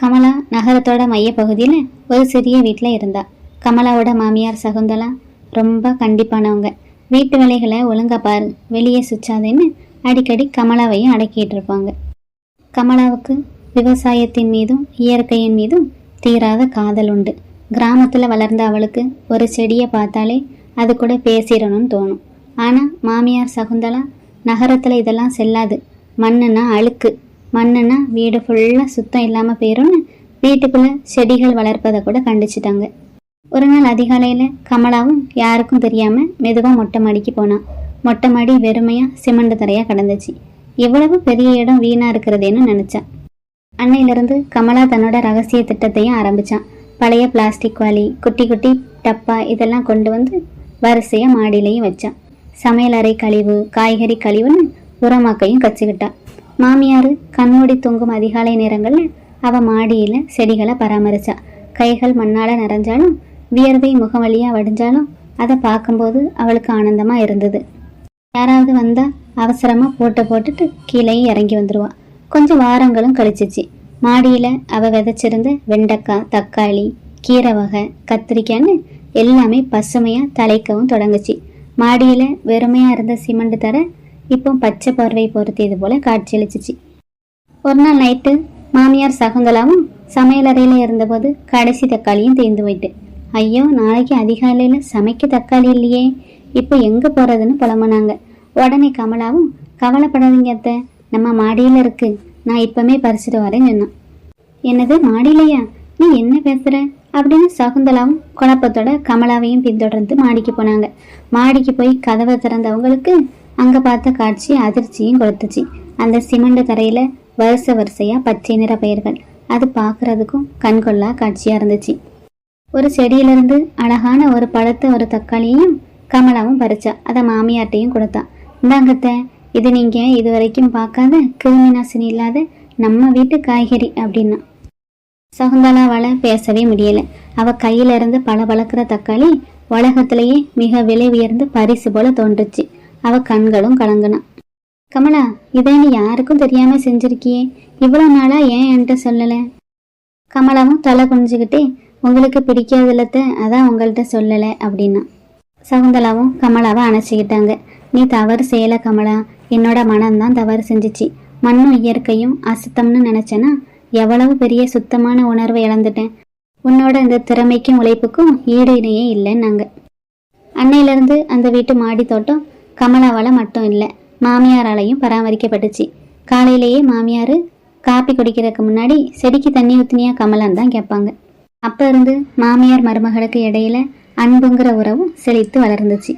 கமலா நகரத்தோட மையப்பகுதியில் ஒரு சிறிய வீட்டில் இருந்தா. கமலாவோட மாமியார் சகுந்தலா ரொம்ப கண்டிப்பானவங்க. வீட்டு வேலைகளை ஒழுங்கா பாரு வெளியே சுச்சாதேன்னு அடிக்கடி கமலாவையும் அடக்கிட்டு இருப்பாங்க. கமலாவுக்கு விவசாயத்தின் மீதும் இயற்கையின் மீதும் தீராத காதல் உண்டு. கிராமத்தில் வளர்ந்த அவளுக்கு ஒரு செடியை பார்த்தாலே அது கூட பேசிடணும்னு தோணும். ஆனால் மாமியார் சகுந்தலா நகரத்தில் இதெல்லாம் செல்லாது. மண்ணுன்னா அழுக்கு. மண்ணுனா வீடு ஃபுல்லாக சுத்தம் இல்லாமல் போயிடும்னு வீட்டுக்குள்ளே செடிகள் வளர்ப்பதை கூட கண்டிச்சிட்டாங்க. ஒரு நாள் அதிகாலையில் கமலாவும் யாருக்கும் தெரியாமல் மெதுவாக மொட்டை மாடிக்கு போனான். மொட்டை மாடி வெறுமையாக சிமெண்ட் தரையாக கடந்துச்சு. எவ்வளவு பெரிய இடம் வீணாக இருக்கிறதேன்னு நினச்சான். அன்னையிலிருந்து கமலா தன்னோட ரகசிய திட்டத்தையும் ஆரம்பிச்சான். பழைய பிளாஸ்டிக் வாலி குட்டி குட்டி டப்பா இதெல்லாம் கொண்டு வந்து வரிசையாக மாடியிலையும் வச்சான். சமையலறை கழிவு காய்கறி கழிவுன்னு உரமாக்கையும் கச்சுக்கிட்டா மாமியார் கண்மூடி தொங்கும் அதிகாலை நேரங்களில் அவ மாடியில் செடிகளை பராமரிச்சா. கைகள் மண்ணால் நிறைஞ்சாலும் வியர்வை முகம் வழியாக வடிஞ்சாலும் அதை பார்க்கும்போது அவளுக்கு ஆனந்தமாக இருந்தது. யாராவது வந்தா அவசரமா போட்டு போட்டுட்டு கீழேயும் இறங்கி வந்துருவா. கொஞ்சம் வாரங்களும் கழிச்சிச்சு. மாடியில அவ விதைச்சிருந்த வெண்டைக்காய் தக்காளி கீரை வகை கத்திரிக்காய்ன்னு எல்லாமே பசுமையா தலைக்கவும் தொடங்குச்சு. மாடியில வெறுமையா இருந்த சிமெண்ட் தர இப்போ பச்சை பார்வை பொருத்தியது போல காட்சியளிச்சிச்சு ஒரு நாள் நைட்டு மாமியார் சகுந்தலாவும் சமையலறையில் இருந்தபோது கடைசி தக்காளியும் தீர்ந்து போயிட்டு ஐயோ நாளைக்கு அதிகாலையில் சமைக்க தக்காளி இல்லையே இப்போ எங்கே போகிறதுன்னு புலம்புனாங்க. உடனே கமலாவும் கவலைப்படாதீங்க அத்தை நம்ம மாடியில் இருக்கு நான் இப்போமே பறிச்சிட்டு வரேன்னு சொன்னான். என்னது மாடியிலையா? நீ என்ன பேசுற? அப்படின்னு சகுந்தலாவும் குழப்பத்தோட கமலாவையும் பின்தொடர்ந்து மாடிக்கு போனாங்க. மாடிக்கு போய் கதவை திறந்தவங்களுக்கு அங்கே பார்த்த காட்சி அதிர்ச்சியும் கொடுத்துச்சு அந்த சிமெண்ட் தரையில் வரிசை வரிசையாக பச்சை நிற பயிர்கள். அது பாக்குறதுக்கும் கண்கொள்ளா காட்சியாக இருந்துச்சு. ஒரு செடியிலிருந்து அழகான ஒரு பழத்தை ஒரு தக்காளியையும் கமலாவும் பறிச்சா. அதை மாமியார்ட்டையும் கொடுத்தா. இந்தாங்கத்த இது நீங்க இது வரைக்கும் பார்க்காத கிருமி நாசினி இல்லாத நம்ம வீட்டு காய்கறி அப்படின்னா. சகுந்தலாவால் பேசவே முடியல. அவ கையில இருந்து பல பழக்கிற தக்காளி உலகத்திலேயே மிக விலை உயர்ந்து பரிசு போல தோன்றுச்சு. அவ கண்களும் கலங்கின. கமலா இதை நீ யாருக்கும் தெரியாம செஞ்சிருக்கியே? இவ்வளவு நாளா ஏன் என்கிட்ட சொல்லல? கமலாவும் தலை குனிஞ்சுக்கிட்டே உங்களுக்கு பிடிக்காதுலத்த அதான் உங்கள்கிட்ட சொல்லலை அப்படின்னா. சகுந்தலாவும் கமலாவை அணைச்சிக்கிட்டாங்க. நீ தவறு செய்யல கமலா. என்னோட மனம்தான் தவறு செஞ்சுச்சு. மண்ணும் இயற்கையும் அசுத்தம்னு நினைச்சேன்னா எவ்வளவு பெரிய சுத்தமான உணர்வை இழந்துட்டேன். உன்னோட இந்த திறமைக்கும் உழைப்புக்கும் ஈடு இணையே இல்லைன்னாங்க. அன்னையிலிருந்து அந்த வீட்டு மாடி தோட்டம் கமலாவால் மட்டும் இல்லை மாமியாராலையும் பராமரிக்கப்பட்டுச்சு. காலையிலேயே மாமியார் காப்பி குடிக்கிறதுக்கு முன்னாடி செடிக்கு தண்ணி ஊத்தினியா கமலான்னு தான் கேட்பாங்க. அப்போ இருந்து மாமியார் மருமகளுக்கு இடையில அன்புங்கிற உறவும் செழித்து வளர்ந்துச்சு.